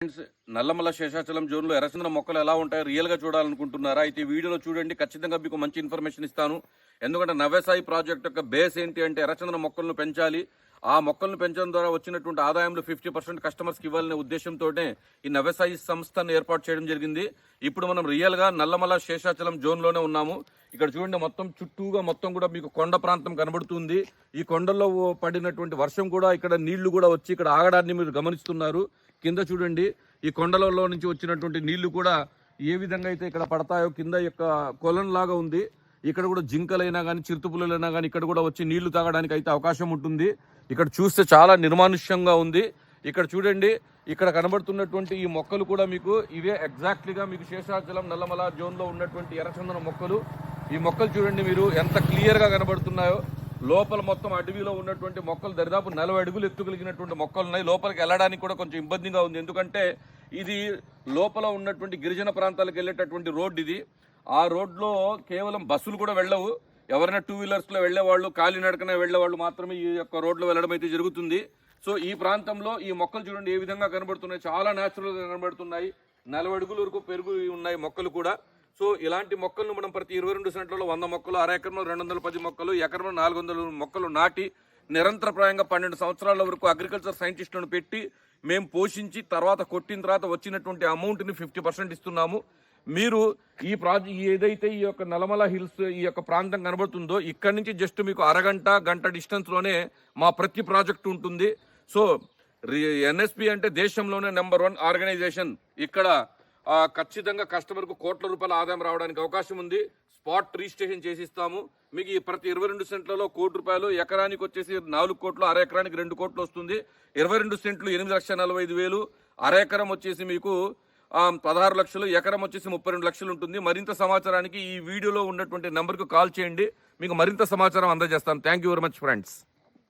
Friends Nallamala Seshachalam జోన్లో ఎర్రచందన మొక్కలు ఎలా ఉంటాయో రియల్గా చూడాలనుకుంటున్నారా? అయితే ఈ వీడియోలో చూడండి ఖచ్చితంగా మీకు మంచి ఇన్ఫర్మేషన్ ఇస్తాను. ఎందుకంటే నవ్యసాయి ప్రాజెక్ట్ యొక్క బేస్ ఏంటి అంటే ఎర్రచందన మొక్కలను పెంచాలి. ఆ మొక్కలను పెంచడం ద్వారా వచ్చినటువంటి ఆదాయంలో ఫిఫ్టీ పర్సెంట్ కస్టమర్స్కి ఇవ్వాలనే ఉద్దేశంతోనే ఈ నవ్యసాయి సంస్థను ఏర్పాటు చేయడం జరిగింది. ఇప్పుడు మనం రియల్గా నల్లమల శేషాచలం జోన్లోనే ఉన్నాము. ఇక్కడ చూడండి మొత్తం చుట్టూగా మొత్తం కూడా మీకు కొండ ప్రాంతం కనబడుతుంది. ఈ కొండల్లో పడినటువంటి వర్షం కూడా ఇక్కడ నీళ్ళు కూడా వచ్చి ఇక్కడ ఆగడాన్ని మీరు గమనిస్తున్నారు. కింద చూడండి ఈ కొండలలో నుంచి వచ్చినటువంటి నీళ్ళు కూడా ఏ విధంగా అయితే ఇక్కడ పడతాయో కింద యొక్క కొలం లాగా ఉంది. ఇక్కడ కూడా జింకలైనా కానీ చిరుతుపులైనా కానీ ఇక్కడ కూడా వచ్చి నీళ్ళు తాగడానికి అయితే అవకాశం ఉంటుంది. ఇక్కడ చూస్తే చాలా నిర్మానుష్యంగా ఉంది. ఇక్కడ చూడండి ఇక్కడ కనబడుతున్నటువంటి ఈ మొక్కలు కూడా మీకు ఇవే ఎగ్జాక్ట్లీగా మీకు శేషాచలం నల్లమల జోన్లో ఉన్నటువంటి ఎర్రచందన మొక్కలు. ఈ మొక్కలు చూడండి మీరు ఎంత క్లియర్గా కనబడుతున్నాయో. లోపల మొత్తం అడవిలో ఉన్నటువంటి మొక్కలు దరిదాపు నలభై అడుగులు ఎత్తుగలిగినటువంటి మొక్కలు ఉన్నాయి. లోపలికి వెళ్ళడానికి కూడా కొంచెం ఇబ్బందిగా ఉంది. ఎందుకంటే ఇది లోపల ఉన్నటువంటి గిరిజన ప్రాంతాలకు వెళ్ళేటటువంటి రోడ్డు ఇది. ఆ రోడ్లో కేవలం బస్సులు కూడా వెళ్ళవు. ఎవరైనా టూ వీలర్స్లో వెళ్ళేవాళ్ళు కాలినడకన వెళ్ళేవాళ్ళు మాత్రమే ఈ యొక్క రోడ్లో వెళ్ళడం అయితే జరుగుతుంది. సో ఈ ప్రాంతంలో ఈ మొక్కలు చూడండి ఏ విధంగా కనబడుతున్నాయి. చాలా న్యాచురల్గా కనబడుతున్నాయి. నలభై అడుగుల వరకు పెరుగు ఉన్నాయి మొక్కలు కూడా. సో ఇలాంటి మొక్కలను మనం ప్రతి ఇరవై రెండు సెంట్లలో వంద మొక్కలు అర ఎకరంలో రెండు వందల పది మొక్కలు ఎకరంలో నాలుగు వందల మొక్కలు నాటి నిరంతరప్రాయంగా పన్నెండు సంవత్సరాల వరకు అగ్రికల్చర్ సైంటిస్టులను పెట్టి మేము పోషించి తర్వాత కొట్టిన తర్వాత వచ్చినటువంటి అమౌంట్ని ఫిఫ్టీ పర్సెంట్ ఇస్తున్నాము. మీరు ఈ ప్రాజెక్ట్ ఏదైతే ఈ యొక్క నలమల హిల్స్ ఈ యొక్క ప్రాంతం కనబడుతుందో ఇక్కడ నుంచి జస్ట్ మీకు అరగంట గంట డిస్టెన్స్లోనే మా ప్రతి ప్రాజెక్ట్ ఉంటుంది. సో ఎన్ఎస్పి అంటే దేశంలోనే నెంబర్ వన్ ఆర్గనైజేషన్ ఇక్కడ ఖచ్చితంగా కస్టమర్కు కోట్ల రూపాయల ఆదాయం రావడానికి అవకాశం ఉంది. స్పాట్ రిజిస్ట్రేషన్ చేసిస్తాము. మీకు ఈ ప్రతి ఇరవై రెండు సెంట్లలో కోటి రూపాయలు ఎకరానికి వచ్చేసి నాలుగు కోట్లు అర ఎకరానికి రెండు కోట్లు వస్తుంది. ఇరవై రెండు సెంట్లు ఎనిమిది లక్షల నలభై ఐదు వేలు. అర ఎకరం వచ్చేసి మీకు పదహారు లక్షలు ఎకరం వచ్చేసి ముప్పై రెండు లక్షలు ఉంటుంది. మరింత సమాచారానికి ఈ వీడియోలో ఉన్నటువంటి నెంబర్కు కాల్ చేయండి. మీకు మరింత సమాచారం అందజేస్తాను. Thank you very much friends